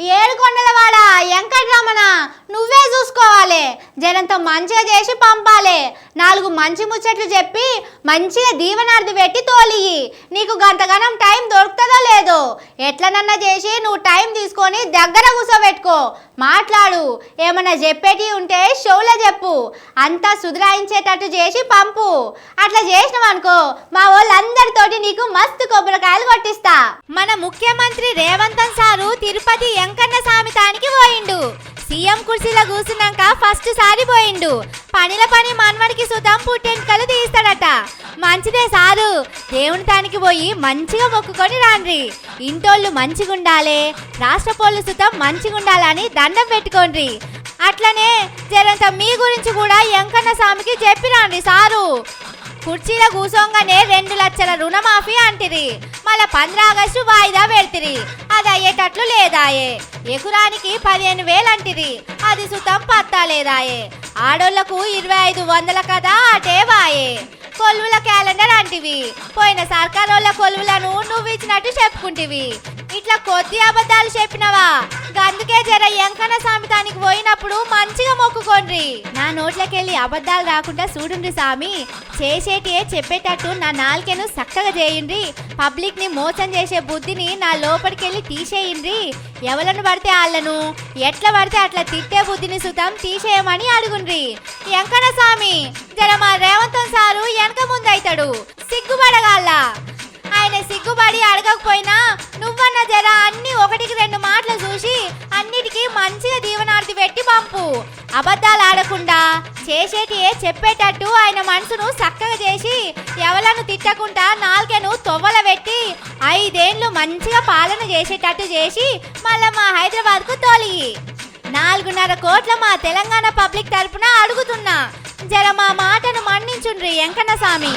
ఏడుకొండలవాడ? వెంకటరమణ నువ్వే చూసుకోవాలి. జనంతో మంచిగా చేసి పంపాలి. నాలుగు మంచి ముచ్చట్లు చెప్పి మంచిగా దీవనార్థి పెట్టి తోలియి. నీకు గంతగనం టైం దొరుకుతుందో లేదో. ఎట్లనన్నా చేసి నువ్వు టైం తీసుకొని దగ్గర కూర్చోబెట్టుకో మాట్లాడు. ఏమన్నా చెప్పేటి ఉంటే షోలో చెప్పు. అంతా సుధరాయించేటట్టు చేసి పంపు. అట్లా చేసినావనుకో మా వాళ్ళందరితోటి నీకు మస్తు కొబ్బరికాయలు కొట్టిస్తా. మన ముఖ్యమంత్రి రేవంత్ సారు సీఎం కుర్చీలో కూర్చున్నాక ఫస్ట్ సారి పోయిండు. పనిల పని మనవడికి సుతం పుట్టెంటుకలు తీస్తాడట. మంచిదే సారు. దేవుని తానికి పోయి మంచిగా మొక్కుకొని రాండ్రి. ఇంటోళ్ళు మంచిగుండాలే రాష్ట్ర పోలు సుతం మంచిగుండాలని దండం పెట్టుకోండ్రి. అట్లనే జరంత మీ గురించి కూడా వెంకన్న స్వామికి చెప్పిరాండి సారు. కుర్చీలో కూసోంగానే రెండు లక్షల రుణమాఫీ అంటిరి. మళ్ళా పంద్ర ఆగస్టు వాయిదా పెడితిరి అది అయ్యేటట్లు లేదాయే. ఎకురానికి పదిహేను వేలు అంటిరి. అది సుతం పత్తా లేదాయే. ఆడోళ్ళకు ఇరవై ఐదు వందల కదా అటే వాయే. కొలువుల క్యాలెండర్ అంటివి. పోయిన సర్కారోళ్ళ కొలువులను నువ్వు ఇచ్చినట్టు చెప్పుకుంటివి. ఇట్లా కొద్ది అబద్ధాలు చెప్పినవా? అందుకే జర ఎంకన్న సామితానికి పోయినప్పుడు మంచిగా మొక్కుకోండ్రి. నా నోట్లకెళ్ళి అబద్ధాలు రాకుండా చూడుండ్రి సామి. చేసేటియే చెప్పేటట్టు నా నాలుకెను చక్కగా చేయండి పబ్లిక్ని మోసం చేసే బుద్ధిని నా లోపలికెళ్ళి తీసేయండి ఎవలను పడితే వాళ్ళను ఎట్లా పడితే అట్లా తిట్టే బుద్ధిని సుతం తీసేయమని అడుగుండ్రి. వెంకన స్వామి జర మా రేవంతం సారు వెనక ముందైతాడు. సిగ్గుపడగాల ఆయన సిగ్గుపడి అడగకపోయినా నువ్వన్న జర అన్ని ఒకటికి రెండు మాటలు చూసి అన్నిటికీ మంచిగా దీవనార్థి పెట్టి పంపు. అబద్ధాలు ఆడకుండా చేసేటి చెప్పేటట్టు ఆయన మనసును చక్కగా చేసి ఎవలను తిట్టకుండా నాలుకను తొవ్వల పెట్టి ఐదేండ్లు మంచిగా పాలన చేసేటట్టు చేసి మళ్ళా మా హైదరాబాద్కు తోలి. నాలుగున్నర కోట్ల మా తెలంగాణ పబ్లిక్ తరపున అడుగుతున్నా. జర మా మాటను మన్నించుండ్రి వెంకన్న స్వామి